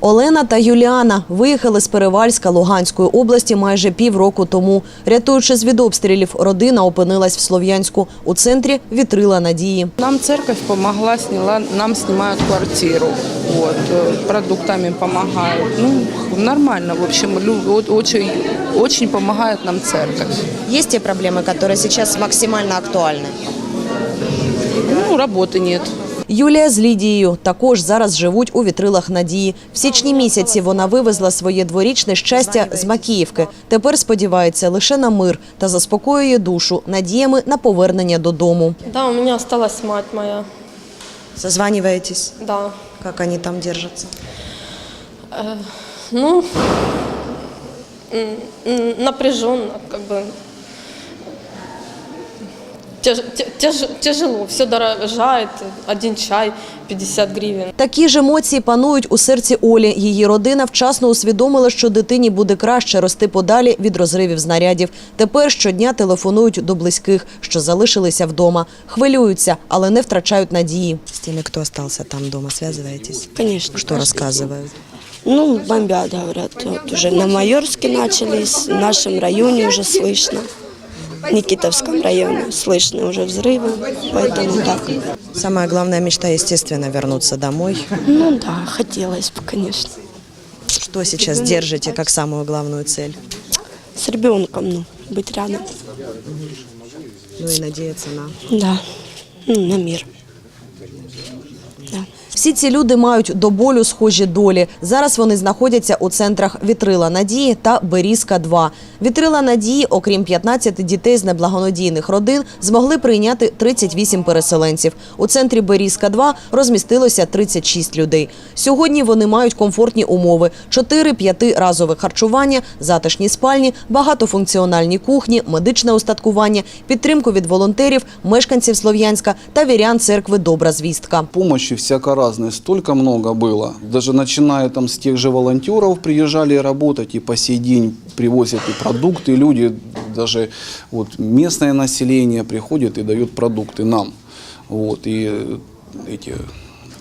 Олена та Юліана виїхали з Перевальська Луганської області майже півроку тому. Рятуючись від обстрілів, родина опинилась в Слов'янську. У центрі вітрила надії. Нам церковь помогла, сняла, нам снимают квартиру, вот, э, продуктами помогают. Ну, нормально, в общем, лю- вот очень, очень помогает нам церковь. Есть те проблемы, которые сейчас максимально актуальны? Ну, работы нет. Юлія з Лідією також зараз живуть у вітрилах надії. В січні місяці вона вивезла своє дворічне щастя з Макіївки. Тепер сподівається лише на мир та заспокоює душу надіями на повернення додому. Да, у меня осталась мать моя, Созваниваетесь? да. Как они там держатся? Ну, напряженно, как бы Тяж- тя- тяж- тяжело, все дорожает, один чай 50 гривен. Такі ж емоції панують у серці Олі. Її родина вчасно усвідомила, що дитині буде краще рости подалі від розривів знарядів. Тепер щодня телефонують до близьких, що залишилися вдома. Хвилюються, але не втрачають надії. С теми, кто остался там дома, связываетесь? Конечно. Что рассказывают? Ну, бомбят, говорят. Вот уже на Майорске начались, в нашем районе уже слышно. В Никитовском районе слышны уже взрывы, поэтому так. Самая главная мечта, естественно, вернуться домой. Ну да, хотелось бы, конечно. Что сейчас держите как самую главную цель? С ребенком, ну, быть рядом. Ну и надеяться на... Да, ну, на мир. Всі ці люди мають до болю схожі долі. Зараз вони знаходяться у центрах Вітрила Надії та Берізка 2 Вітрила Надії, окрім 15 дітей з неблагонадійних родин, змогли прийняти 38 переселенців. У центрі Берізка 2 розмістилося 36 людей. Сьогодні вони мають комфортні умови: 4-5 разове харчування, затишні спальні, багатофункціональні кухні, медичне устаткування, підтримку від волонтерів, мешканців Слов'янська та вірян церкви Добра звістка. Помощи всяко разной, столько много было. Даже начиная там с тех же волонтеров приезжали работать и по сей день привозят и продукты, и люди, даже вот местное население приходит и дает продукты нам. Вот, и э, эти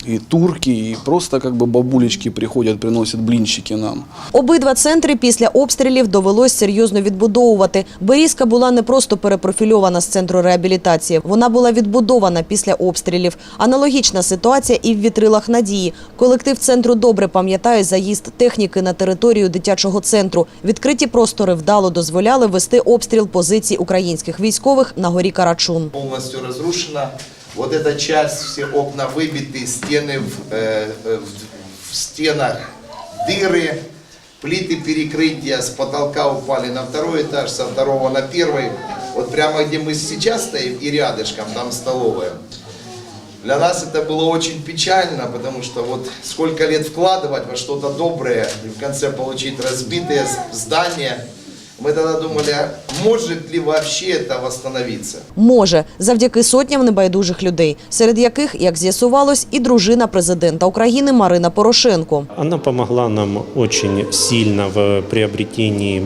и турки, и просто как бы бабулечки приходят, приносят блинчики нам. Обидва центри після обстрілів довелось серйозно відбудовувати. Берізка була не просто перепрофільована з центру реабілітації, вона була відбудована після обстрілів. Аналогічна ситуація і в вітрилах надії. Колектив центру добре пам'ятає заїзд техніки на територію дитячого центру. Відкриті простори вдало дозволяли вести обстріл позицій українських військових на горі Карачун. полностью разрушена. Вот эта часть, все окна выбиты, стены в, э, э, в- в стенах дыры, плиты перекрытия с потолка упали на второй этаж, со второго на первый. Вот прямо где мы сейчас стоим и рядышком, там столовая. Для нас это было очень печально, потому что вот сколько лет вкладывать во что-то доброе и в конце получить разбитое здание. Мы тоді думали, а может ли вообще это восстановиться? Може, завдяки сотням небайдужих людей, серед яких, як з'ясувалось, і дружина президента України Марина Порошенко. Вона допомогла нам очень сильно в приобретении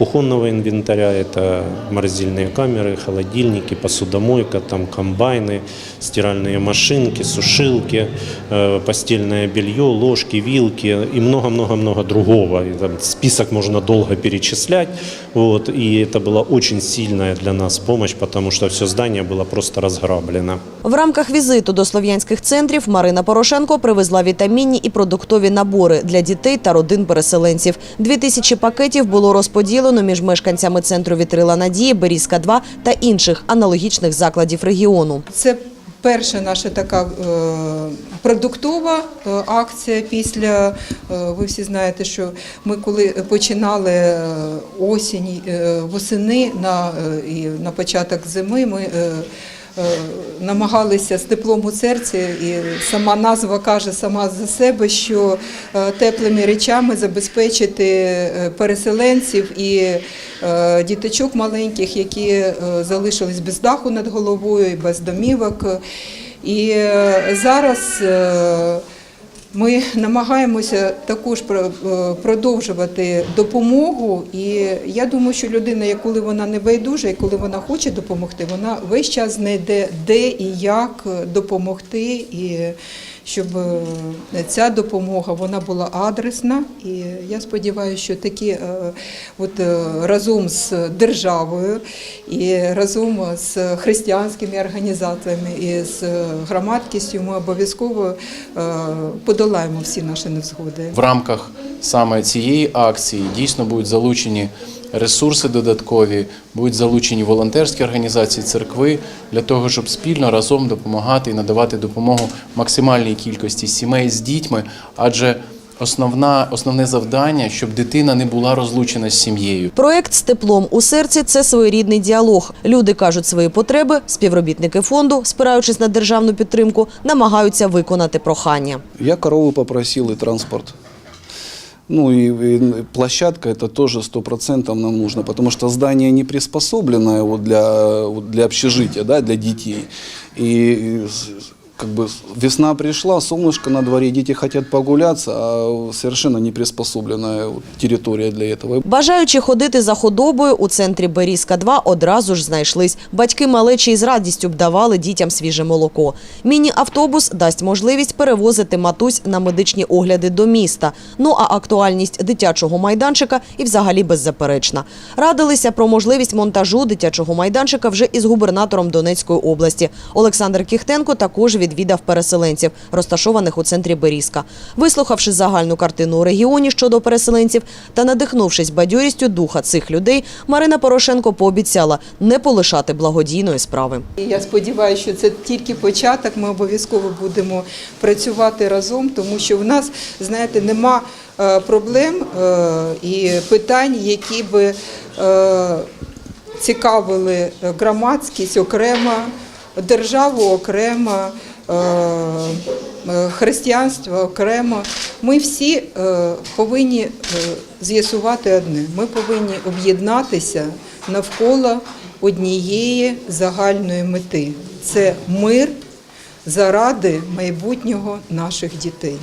кухонного инвентаря. Это морозильные камеры, холодильники, посудомойка, там комбайны, стиральные машинки, сушилки, э, постельное белье, ложки, вилки и много-много-много другого. И там список можно долго перечислять. Вот. И это была очень сильная для нас помощь, потому что все здание было просто разграблено. В рамках візиту до слов'янських центрів Марина Порошенко привезла вітамінні і продуктові набори для дітей та родин переселенців. Дві тисячі пакетів було розподілено між мешканцями центру Вітрила Надії, Берізка 2 та інших аналогічних закладів регіону. Це перша наша така е, продуктова е, акція. Після е, ви всі знаєте, що ми коли починали осінь, восени на, і на початок зими, ми намагалися з теплом у серці, і сама назва каже сама за себе, що е, теплими речами забезпечити е, переселенців і е, діточок маленьких, які е, залишились без даху над головою, і без домівок. І е, зараз е, ми намагаємося також е, продовжувати допомогу. І я думаю, що людина, коли вона не байдужа, і коли вона хоче допомогти, вона весь час знайде де і як допомогти. І щоб е, ця допомога вона була адресна. І я сподіваюся, що такі е, от, е, разом з державою і разом з християнськими організаціями і з громадськістю ми обов'язково подолаємо всі наші невзгоди. В рамках саме цієї акції дійсно будуть залучені ресурси додаткові, будуть залучені волонтерські організації церкви для того, щоб спільно разом допомагати і надавати допомогу максимальній кількості сімей з дітьми, адже основна, основне завдання, щоб дитина не була розлучена з сім'єю. Проект з теплом у серці це своєрідний діалог. Люди кажуть свої потреби, співробітники фонду, спираючись на державну підтримку, намагаються виконати прохання. Я корову попросил и транспорт. Ну и, и площадка это тоже сто процентов нам нужно, потому что здание не приспособленное вот для, вот для общежития, да, для детей. И как бы весна пришла, солнышко на дворе, дети хотят погуляться, а совершенно не приспособленная вот территория для этого. Бажаючи ходити за худобою у центрі Берізка 2 одразу ж знайшлись. Батьки малечі із радістю б давали дітям свіже молоко. Міні-автобус дасть можливість перевозити матусь на медичні огляди до міста. Ну а актуальність дитячого майданчика і взагалі беззаперечна. Радилися про можливість монтажу дитячого майданчика вже із губернатором Донецької області. Олександр Кіхтенко також відвідав переселенців, розташованих у центрі Берізка. Вислухавши загальну картину у регіоні щодо переселенців та надихнувшись бадьорістю духа цих людей, Марина Порошенко пообіцяла не полишати благодійної справи. Я сподіваюся, що це тільки початок. Ми обов'язково будемо працювати разом, тому що в нас, знаєте, нема е, проблем е, і питань, які би е, цікавили громадськість окремо, державу окремо. Е, е, Християнство окремо. Ми всі е, повинні з'ясувати одне: ми повинні об'єднатися навколо однієї загальної мети це мир заради майбутнього наших дітей.